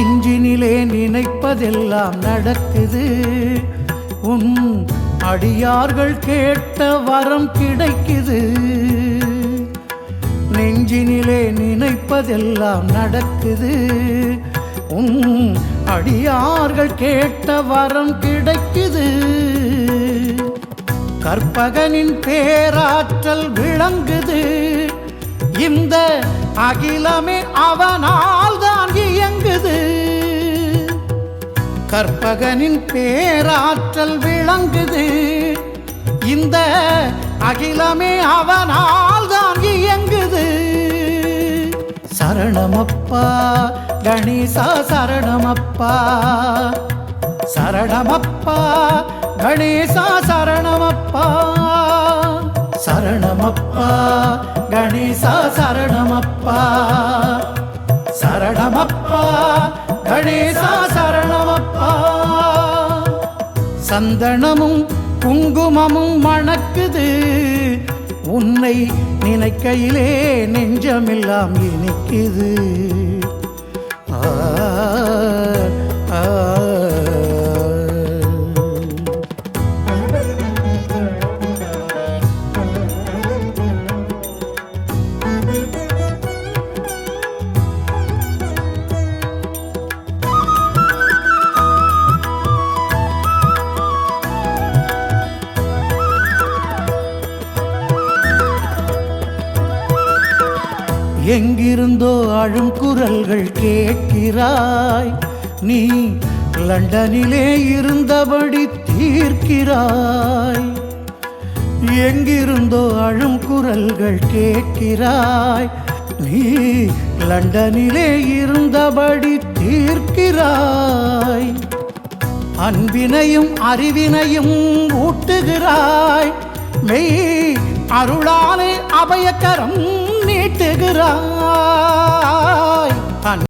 நெஞ்சினிலே நினைப்பதெல்லாம் நடக்குது. உன் அடியார்கள் கேட்ட வரம் கிடைக்குது. நெஞ்சினிலே நினைப்பதெல்லாம் நடக்குது. உன் அடியார்கள் கேட்ட வரம் கிடைக்குது. கற்பகனின் பேராற்றல் விளங்குது. இந்த அகிலமே அவனால் கற்பகனின் பேராற்றல் விளங்குது. இந்த அகிலமே அவனால் தான் இயங்குது. சரணமப்பா கணேசா சரணமப்பா. சரணமப்பா கணேசா சரணமப்பா. சரணமப்பா கணேசா சரணமப்பா. சரணமப்பா கணேசா சந்தனமும் குங்குமமும் மணக்குது. உன்னை நினைக்கையிலே நெஞ்சமெல்லாம் இனிக்குது. ஆ, எங்கிருந்தோ அழும் குரல்கள் கேட்கிறாய். நீ லண்டனிலே இருந்தபடி தீர்க்கிறாய். எங்கிருந்தோ அழும் குரல்கள் கேட்கிறாய். நீ லண்டனிலே இருந்தபடி தீர்க்கிறாய். அன்பினையும் அறிவினையும் ஊட்டுகிறாய். மெய் அருளாலே அபயக்கரம் llorar.